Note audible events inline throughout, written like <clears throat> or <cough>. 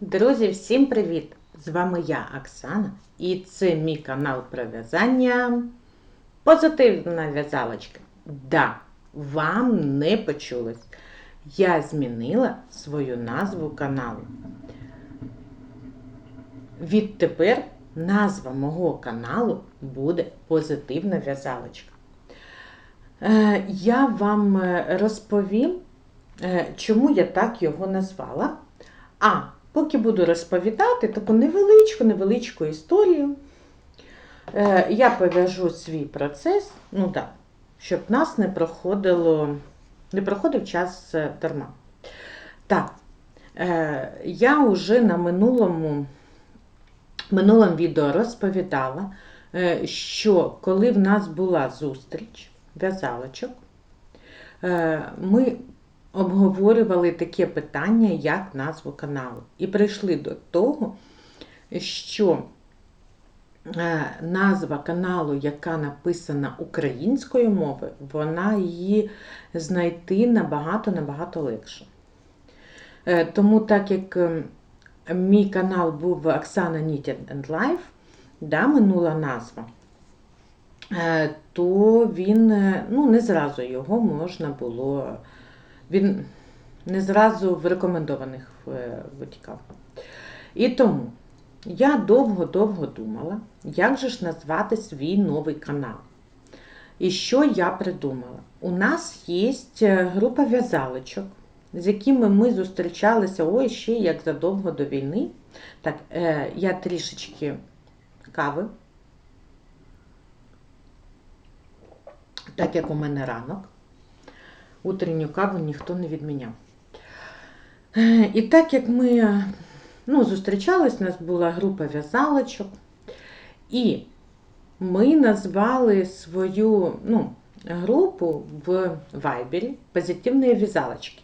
Друзі, всім привіт! З вами я, Оксана, і це мій канал про в'язання. Позитивна в'язалочка. Да, вам не почулось. Я змінила свою назву каналу. Відтепер назва мого каналу буде Позитивна в'язалочка. Е, Я вам е, розповім, е, чому я так його назвала. А поки буду розповідати таку невеличку, невеличку історію, е, я пов'яжу свій процес, ну так, щоб нас не проходило, не проходив час е, дарма. Так, е, я вже на минулому, минулому відео розповідала, що коли в нас була зустріч в'язалочок, ми обговорювали таке питання, як назву каналу. І прийшли до того, що е, назва каналу, яка написана українською мовою, вона її знайти набагато-набагато легше. Е, Тому так як е, мій канал був Оксана Knitted and Life, да, минула назва, е, то він, ну, не зразу його можна було він не зразу в рекомендованих е, витікав. І тому я довго-довго думала, як же ж назвати свій новий канал. І що я придумала? У нас є група в'язалочок, з якими ми зустрічалися ой, ще як задовго до війни. Так, е, я трішечки кави, так як у мене ранок утренню каву ніхто не відміняв. І так як ми ну, зустрічались, у нас була група в'язалочок, і ми назвали свою ну, групу в Вайбері позитивні в'язалочки.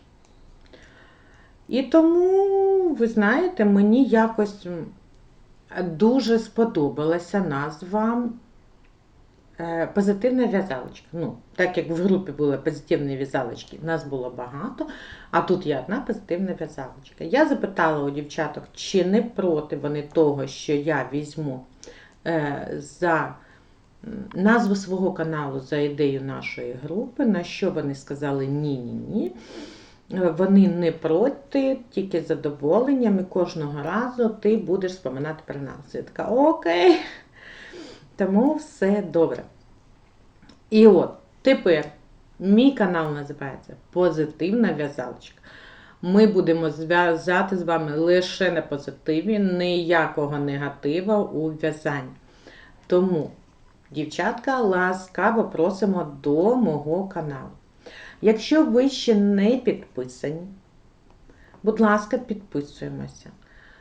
І тому, ви знаєте, мені якось дуже сподобалася назва Позитивна в'язалочка. Ну, так як в групі були позитивні в'язалочки, нас було багато, а тут є одна позитивна в'язалочка. Я запитала у дівчаток, чи не проти вони того, що я візьму е, за назву свого каналу за ідею нашої групи, на що вони сказали ні-ні-ні. Е, Вони не проти, тільки з задоволенням, і кожного разу ти будеш споминати про нас. Я така, окей. Тому все добре. І от тепер мій канал називається Позитивна в'язалочка. Ми будемо зв'язати з вами лише на позитиві, ніякого негатива у в'язанні. Тому, дівчатка, ласкаво просимо до мого каналу. Якщо ви ще не підписані, будь ласка, підписуємося,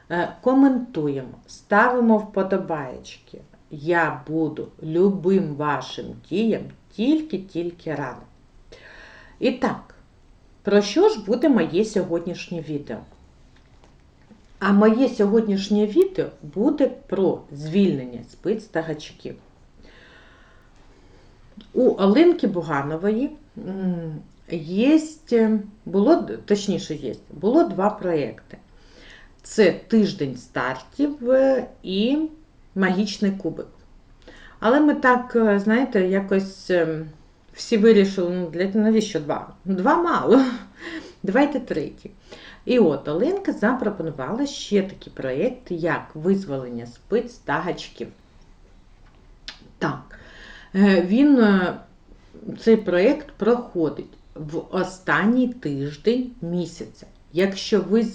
е, коментуємо, ставимо вподобаєчки я буду любим вашим діям тільки-тільки рада. І так, про що ж буде моє сьогоднішнє відео? А моє сьогоднішнє відео буде про звільнення спиць та гачків. У Олинки Буганової є, було, точніше, є, було два проєкти. Це тиждень стартів е, і магічний кубик. Але ми так, е, знаєте, якось е, всі вирішили, ну, для навіщо два? Ну, Два мало. <laughs> Давайте третій. І от Оленка запропонувала ще такий проєкт, як визволення спиць та гачків. Так, е, він, цей проєкт проходить в останній тиждень місяця. Якщо ви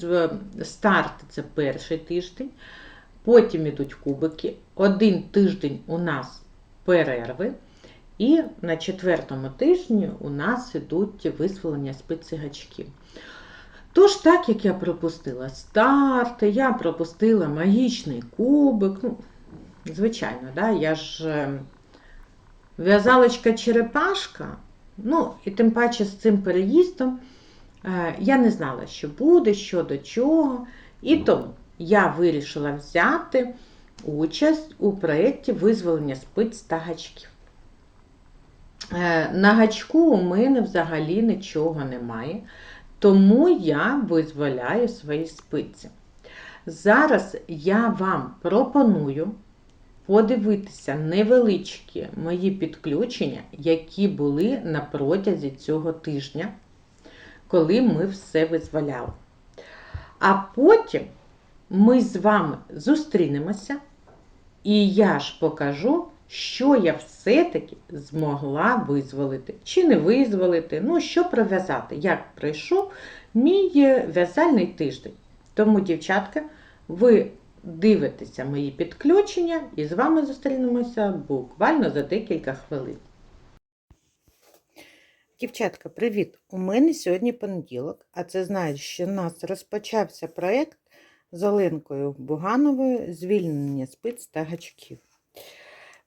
старт це перший тиждень, Потім йдуть кубики. Один тиждень у нас перерви. І на четвертому тижні у нас йдуть визволення специгачків. Тож, так як я пропустила старт, я пропустила магічний кубик. ну, Звичайно, да, я ж е, в'язалочка черепашка, ну, і тим паче з цим переїздом е, я не знала, що буде, що до чого. І тому я вирішила взяти участь у проєкті визволення спиць та гачків. Е, на гачку у мене взагалі нічого немає, тому я визволяю свої спиці. Зараз я вам пропоную подивитися невеличкі мої підключення, які були на протязі цього тижня, коли ми все визволяли. А потім ми з вами зустрінемося, і я ж покажу, що я все-таки змогла визволити. Чи не визволити, ну що пров'язати, як пройшов мій е, в'язальний тиждень. Тому, дівчатка, ви дивитеся мої підключення і з вами зустрінемося буквально за декілька хвилин. Дівчатка, привіт! У мене сьогодні понеділок, а це значить, що у нас розпочався проєкт з Оленкою Бугановою звільнення спиць та гачків.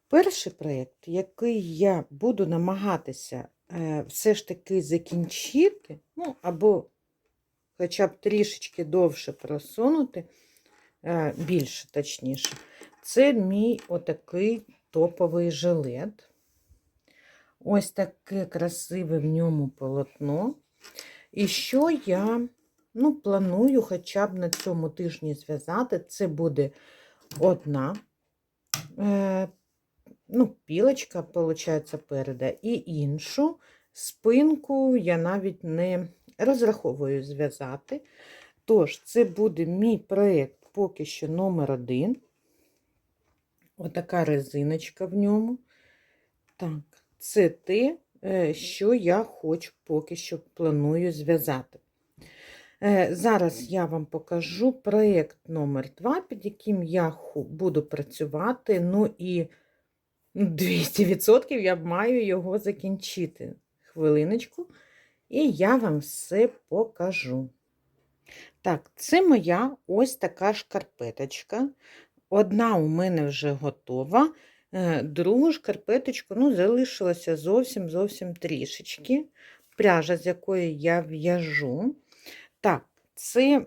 Перший проєкт, який я буду намагатися е, все ж таки закінчити, ну або хоча б трішечки довше просунути, е, більше точніше, це мій отакий топовий жилет. Ось таке красиве в ньому полотно. І що я ну, планую хоча б на цьому тижні зв'язати, це буде одна е, ну, пілочка, виходить, переда, і іншу спинку я навіть не розраховую зв'язати. Тож, це буде мій проєкт поки що номер один. Отака резиночка в ньому. Так, це те, е, що я хочу поки що планую зв'язати. Е, Зараз я вам покажу проєкт номер 2 під яким я буду працювати. Ну і 200% я маю його закінчити. Хвилиночку, і я вам все покажу. Так, це моя ось така шкарпеточка. Одна у мене вже готова. Е, Другу шкарпеточку ну, залишилося зовсім зовсім трішечки. Пряжа, з якої я в'яжу. Так, це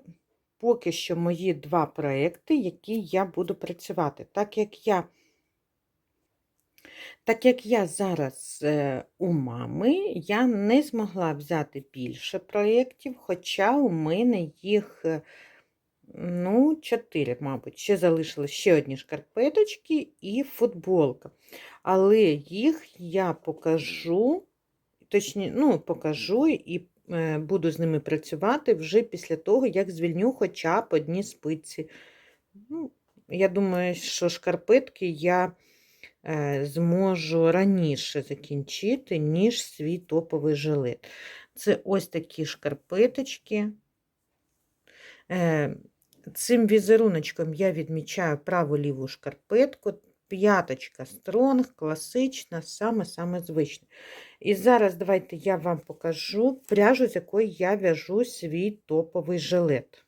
поки що мої два проекти, які я буду працювати. Так як я, так як я зараз е, у мами, я не змогла взяти більше проєктів, хоча у мене їх. е, Ну, чотири, мабуть. Ще залишилось ще одні шкарпеточки і футболка. Але їх я покажу, точні, ну, покажу і е, буду з ними працювати вже після того, як звільню хоча б одні спиці. Ну, я думаю, що шкарпетки я е, зможу раніше закінчити, ніж свій топовий жилет. Це ось такі шкарпеточки. Е, Цим візеруночком я відмічаю праву-ліву шкарпетку, п'яточка стронг, класична, саме-саме звична. І зараз давайте я вам покажу пряжу, з якої я в'яжу свій топовий жилет.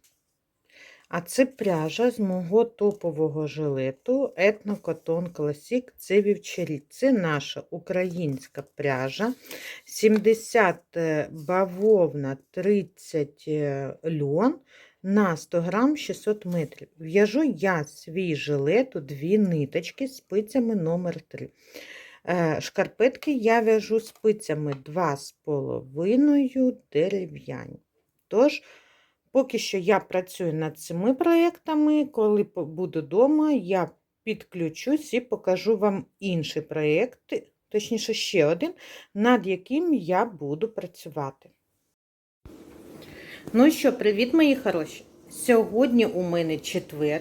А це пряжа з мого топового жилету Cotton Classic, це вівчарі. Це наша українська пряжа. 70 е, бавовна, 30 е, льон на 100 грам 600 метрів. В'яжу я свій жилет у дві ниточки спицями номер 3. Е, Шкарпетки я в'яжу спицями 2,5 дерев'яні. Тож, поки що я працюю над цими проєктами. Коли буду вдома, я підключусь і покажу вам інший проєкт, точніше, ще один, над яким я буду працювати. Ну що, привіт, мої хороші! Сьогодні у мене четвер.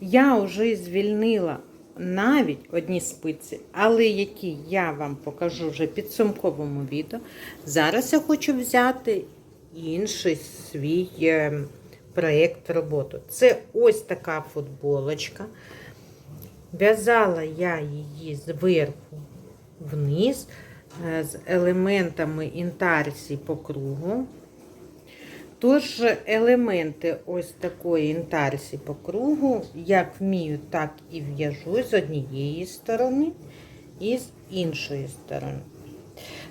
Я вже звільнила навіть одні спиці, але які я вам покажу вже в підсумковому відео. Зараз я хочу взяти інший свій е, проєкт роботи. Це ось така футболочка. В'язала я її зверху вниз е, з елементами інтарсі по кругу. Тож елементи ось такої інтарсі по кругу, як вмію, так і в'яжу з однієї сторони і з іншої сторони.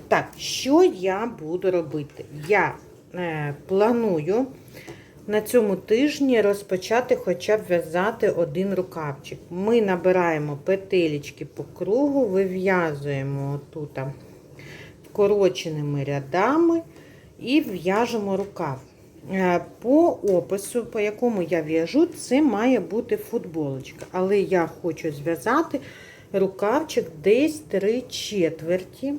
Так, що я буду робити? Я планую на цьому тижні розпочати хоча б в'язати один рукавчик. Ми набираємо петелечки по кругу, вив'язуємо тут вкороченими рядами і в'яжемо рукав. Е, По опису, по якому я в'яжу, це має бути футболочка. Але я хочу зв'язати рукавчик десь 3 четверті.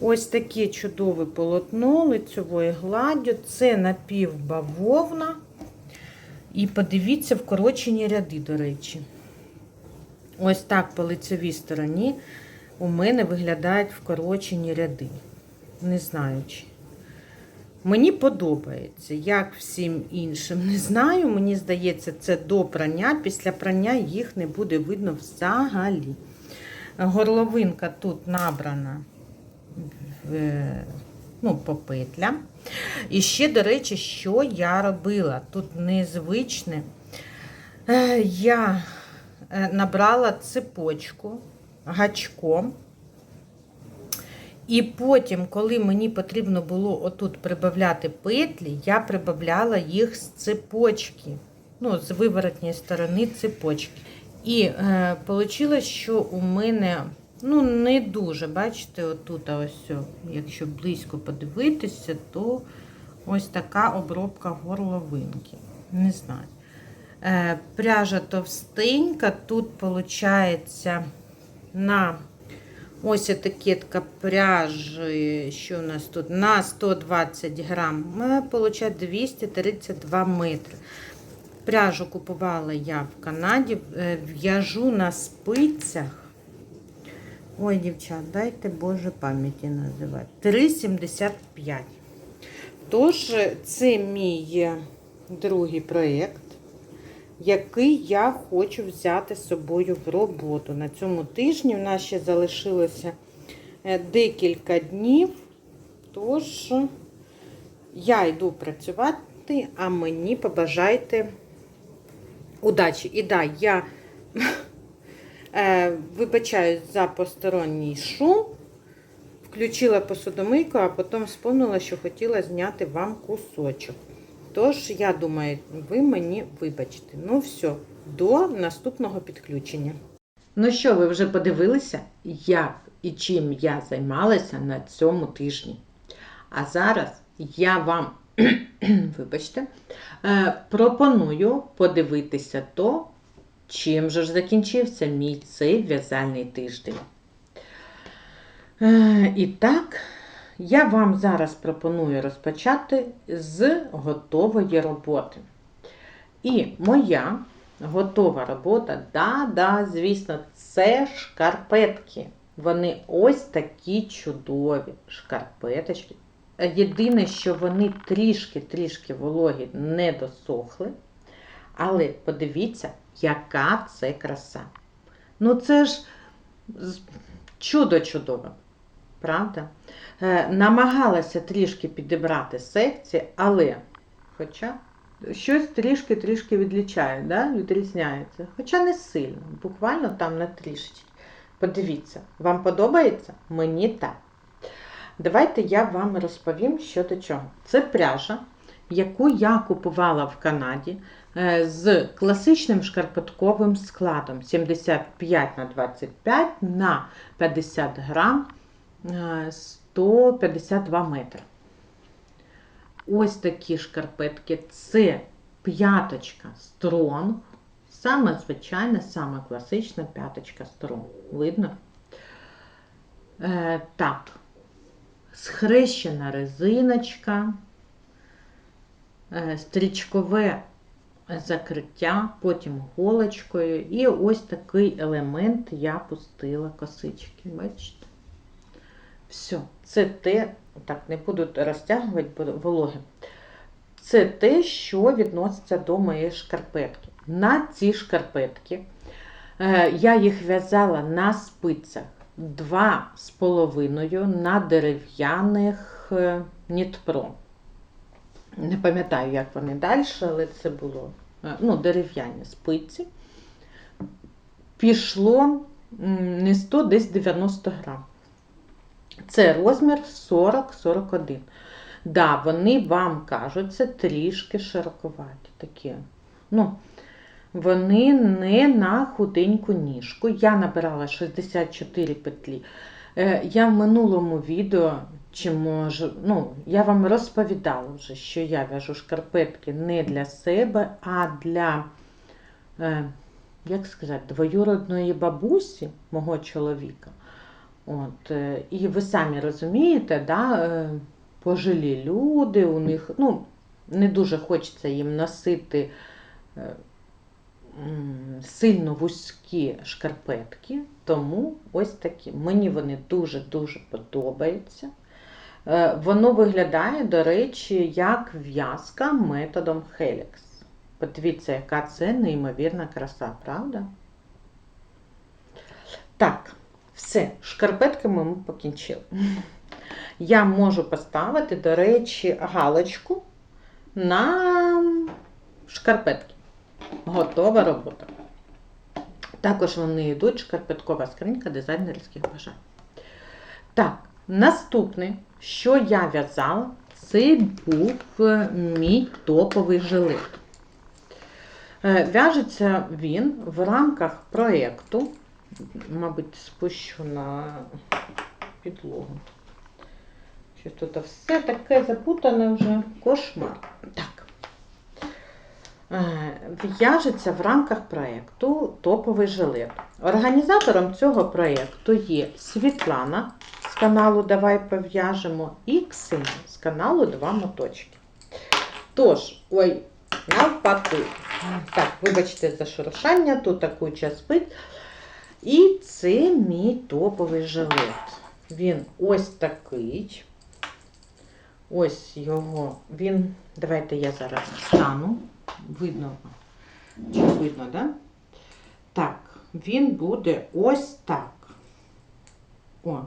Ось таке чудове полотно лицьовою гладдю. Це напівбавовна. І подивіться вкорочені ряди, до речі. Ось так по лицевій стороні у мене виглядають вкорочені ряди. Не знаю чи. Мені подобається, як всім іншим. Не знаю, мені здається, це до прання. Після прання їх не буде видно взагалі. Горловинка тут набрана ну, по петлям. І ще, до речі, що я робила? Тут незвичне. Е, Я е, набрала цепочку гачком. І потім, коли мені потрібно було отут прибавляти петлі, я прибавляла їх з цепочки, ну, з виворотньої сторони цепочки. І е, вийшло, що у мене ну, не дуже, бачите, отут, ось, якщо близько подивитися, то ось така обробка горловинки. Не знаю. Е, пряжа товстенька, тут виходить на Ось етикетка пряжі, що у нас тут на 120 грам, получає 232 метри. Пряжу купувала я в Канаді, е, в'яжу на спицях. Ой, дівчат, дайте Боже пам'яті називати. 3,75. Тож, це мій другий проєкт який я хочу взяти з собою в роботу. На цьому тижні в нас ще залишилося е, декілька днів, тож я йду працювати, а мені побажайте удачі. І да, я е, вибачаюсь за посторонній шум. Включила посудомийку, а потім спомнила, що хотіла зняти вам кусочок. Тож, я думаю, ви мені вибачите. Ну, все, до наступного підключення. Ну що, ви вже подивилися, як і чим я займалася на цьому тижні. А зараз я вам, <clears throat> вибачте, е, пропоную подивитися то, чим же ж закінчився мій цей в'язальний тиждень. Е, І так, я вам зараз пропоную розпочати з готової роботи. І моя готова робота, да-да, звісно, це шкарпетки. Вони ось такі чудові шкарпеточки. Єдине, що вони трішки-трішки вологі не досохли. Але подивіться, яка це краса. Ну, це ж чудо чудове, правда? Е, намагалася трішки підібрати секції, але, хоча щось трішки-трішки відлічає, да? відрізняється. Хоча не сильно, буквально там на трішечки. Подивіться, вам подобається? Мені так. Давайте я вам розповім, що до чого. Це пряжа, яку я купувала в Канаді з класичним шкарпетковим складом 75 на 25 на 50 грам. Е, 152 метри. Ось такі шкарпетки. Це п'яточка Стронг. Саме звичайна, саме класична п'яточка Стронг. Видно? Е, Так, схрещена резиночка, е, стрічкове закриття, потім голочкою. І ось такий елемент я пустила косички. Бачите? Все, це те, так, не буду розтягувати, бо вологи. Це те, що відноситься до моєї шкарпетки. На ці шкарпетки е, я їх в'язала на спицях 2,5 на дерев'яних е, нітпро. Не пам'ятаю, як вони далі, але це було е, ну, дерев'яні спиці. Пішло не 100, десь 90 грам. Це розмір 40-41. Да, вони вам кажуться трішки широковаті. такі. Ну, Вони не на худеньку ніжку. Я набирала 64 петлі. Е, я в минулому відео чи може, ну, я вам розповідала вже, що я в'яжу шкарпетки не для себе, а для, е, як сказати, двоюродної бабусі мого чоловіка. От, е, і ви самі розумієте, да, е, пожилі люди, у них ну, не дуже хочеться їм носити е, сильно вузькі шкарпетки, тому ось такі. Мені вони дуже-дуже подобаються. Е, Воно виглядає, до речі, як в'язка методом Helix. Подивіться, яка це неймовірна краса, правда? Так, все, шкарпетками ми покінчили. Я можу поставити, до речі, галочку на шкарпетки. Готова робота. Також вони йдуть шкарпеткова скринька дизайнерських бажань. Так, наступне, що я в'язала, це був е, мій топовий жилет. Е, В'яжеться він в рамках проєкту, мабуть, спущу на підлогу. Щось тут все таке запутане вже кошмар. Так. Е, В'яжеться в рамках проєкту Топовий жилет. Організатором цього проєкту є Світлана з каналу Давай пов'яжемо і Ксенія з каналу Два моточки. Тож, ой, навпаки. Так, вибачте за шуршання, тут таку час спить. І це мій топовий жилет. Він ось такий. Ось його. Він. Давайте я зараз стану. Видно. Чи видно, да? Так, він буде ось так. О.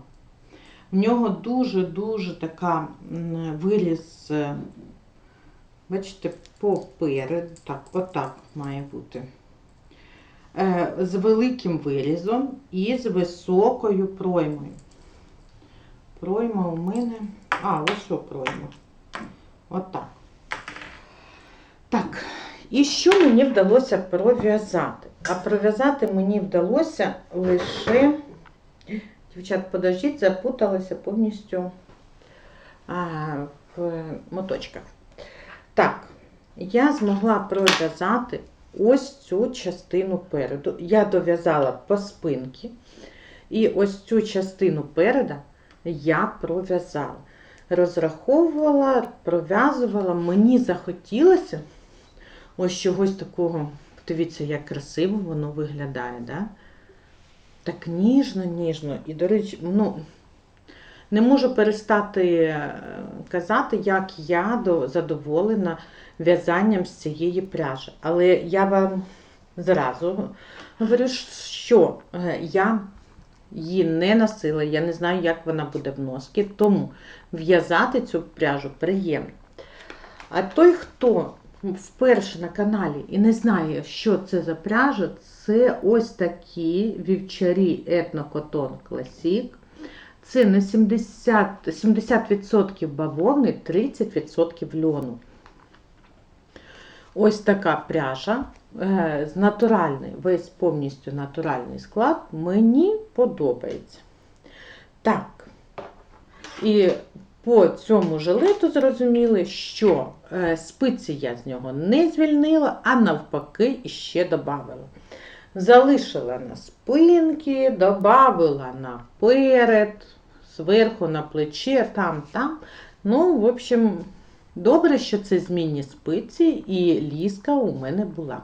В нього дуже-дуже така м, виріз, е, бачите, попереду. Так, отак має бути. Е, З великим вирізом і з високою проймою. Пройма у мене. А, ось що пройма. Отак. Так, і що мені вдалося пров'язати? А пров'язати мені вдалося лише. Дівчат, подождіть, запуталася повністю а, в моточках. Так, я змогла пров'язати ось цю частину переду. Я дов'язала по спинці. І ось цю частину переда я пров'язала. Розраховувала, пров'язувала, мені захотілося ось чогось такого. Дивіться, як красиво воно виглядає, да? Так ніжно, ніжно. І, до речі, ну, не можу перестати е, казати, як я задоволена в'язанням з цієї пряжі. Але я вам зразу говорю, що е, я її не носила, я не знаю, як вона буде в носці, тому в'язати цю пряжу приємно. А той, хто вперше на каналі і не знає, що це за пряжа, це ось такі вівчарі Етнокотон Classic. Це на 70%, 70% бавовни, 30% льону. Ось така пряжа. е, З натуральний, весь повністю натуральний склад. Мені подобається. Так. І по цьому жилету зрозуміли, що е, спиці я з нього не звільнила, а навпаки ще додавала. Залишила на спинки, додавила наперед, зверху на плече, там, там. Ну, в общем, добре, що це змінні спиці, і ліска у мене була.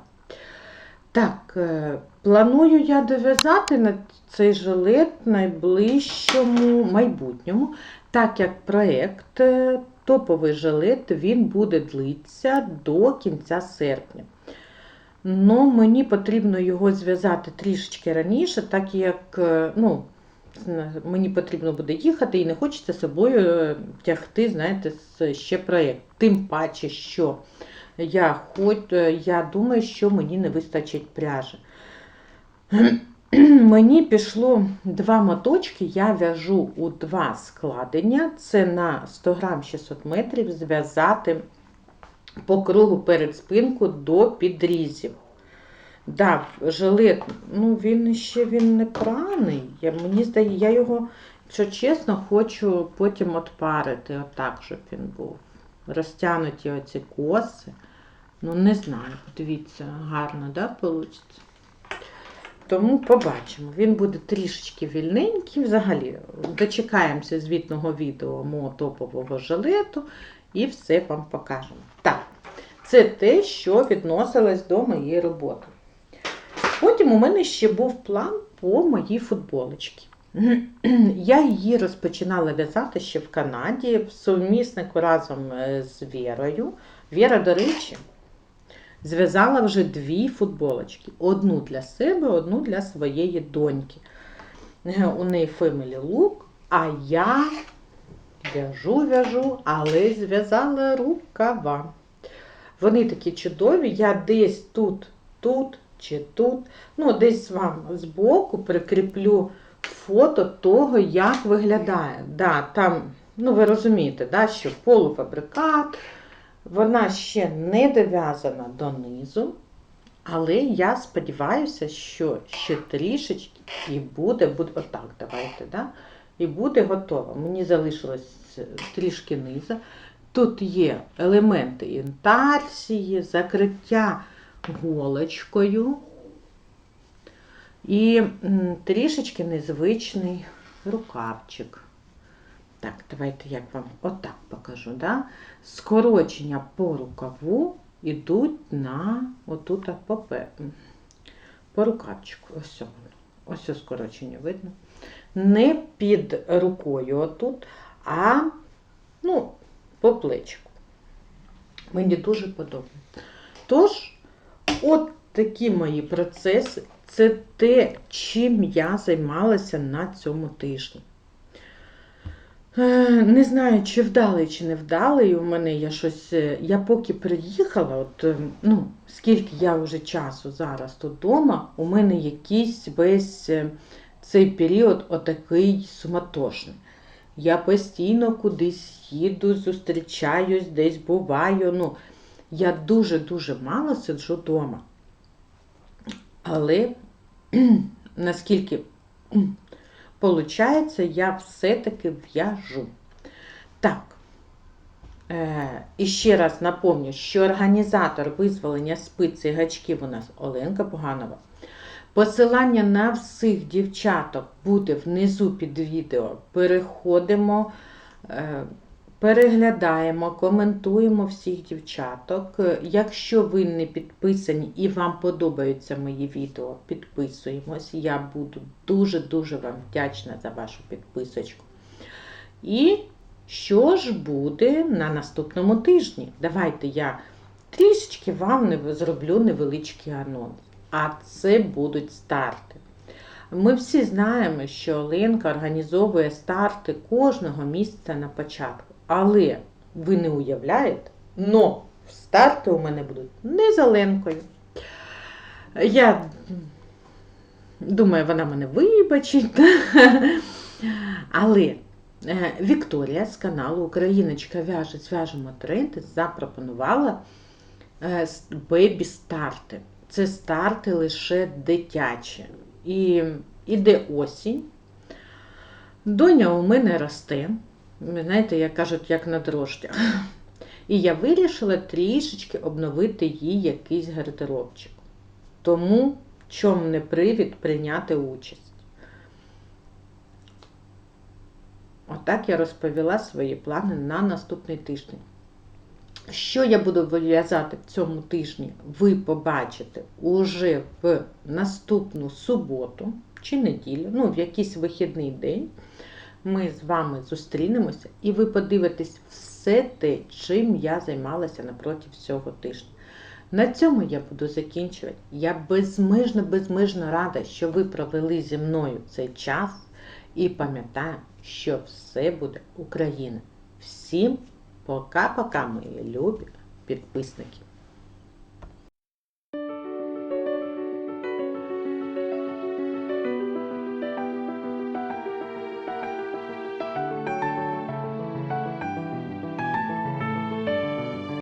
Так, е, планую я дов'язати на цей жилет найближчому майбутньому, так як проєкт е, топовий жилет він буде длитися до кінця серпня. Ну, мені потрібно його зв'язати трішечки раніше, так як е, ну, мені потрібно буде їхати і не хочеться собою е, тягти, знаєте, ще проєкт. Тим паче, що я, хоч, я думаю, що мені не вистачить пряжі. <clears throat> Мені пішло два моточки, я в'яжу у два складення. Це на 100 грам 600 метрів зв'язати по кругу перед спинку до підрізів. Да, жилет, ну він ще він не праний. Я, мені здається, я його якщо чесно, хочу потім отпарити отак, щоб він був. Розтягнуті оці коси. Ну, не знаю, подивіться, гарно, да, вийде? Тому побачимо. Він буде трішечки вільненький. Взагалі, дочекаємося звітного відео мого топового жилету і все вам покажемо. Так, це те, що відносилось до моєї роботи. Потім у мене ще був план по моїй футболочці. <clears throat> Я її розпочинала в'язати ще в Канаді в суміснику разом е, з Вірою. Віра, до речі, зв'язала вже дві футболочки: одну для себе, одну для своєї доньки. Е, У неї Family Look, а я в'яжу, в'яжу, але зв'язала рукава. Вони такі чудові. Я десь тут, тут чи тут, ну, десь вам збоку прикріплю фото того, як виглядає. Да, там, ну ви розумієте, да, що полуфабрикат, вона ще не дов'язана донизу, але я сподіваюся, що ще трішечки і буде, буде отак, давайте, да, і буде готова. Мені залишилось трішки низа. Тут є елементи інтарсії, закриття голочкою. І трішечки незвичний рукавчик. Так, давайте як вам отак покажу. Да? Скорочення по рукаву йдуть на отут по, по рукавчику. Ось. Ось ось скорочення видно. Не під рукою отут, а ну, по плечику. Мені дуже подобається. Тож, от такі мої процеси. Це те, чим я займалася на цьому тижні. Е, Не знаю, чи вдалий, чи не вдалий. У мене я щось. е, Я поки приїхала, от, е, ну, скільки я вже часу зараз вдома, у мене якийсь весь цей період отакий суматошний. Я постійно кудись їду, зустрічаюсь, десь буваю. Ну, я дуже-дуже мало сиджу вдома. Але наскільки виходить, я все-таки в'яжу. Так. Е, і ще раз напомню, що організатор визволення спиці гачків у нас Оленка Поганова. Посилання на всіх дівчаток буде внизу під відео. Переходимо, е, переглядаємо, коментуємо всіх дівчаток. Якщо ви не підписані і вам подобаються мої відео, підписуємось. Я буду дуже-дуже вам вдячна за вашу підписочку. І що ж буде на наступному тижні? Давайте я трішечки вам зроблю невеличкий анонс. А це будуть старти. Ми всі знаємо, що Оленка організовує старти кожного місяця на початку. Але ви не уявляєте, но старти у мене будуть не з Оленкою. Я думаю, вона мене вибачить. Але е, Вікторія з каналу Україночка в'яже зв'яжемо тренди запропонувала е, бебі-старти. Це старти лише дитячі. І іде осінь. Доня у мене росте. Знаєте, як кажуть, як на дрождях. І я вирішила трішечки обновити їй якийсь гардеробчик. Тому чом не привід прийняти участь. Отак я розповіла свої плани на наступний тиждень. Що я буду вив'язати в цьому тижні, ви побачите уже в наступну суботу чи неділю, ну, в якийсь вихідний день. Ми з вами зустрінемося і ви подивитесь все те, чим я займалася напроти всього тижня. На цьому я буду закінчувати. Я безмежно, безмежно рада, що ви провели зі мною цей час і пам'ятаю, що все буде Україна. Всім пока-пока, мої любі підписники.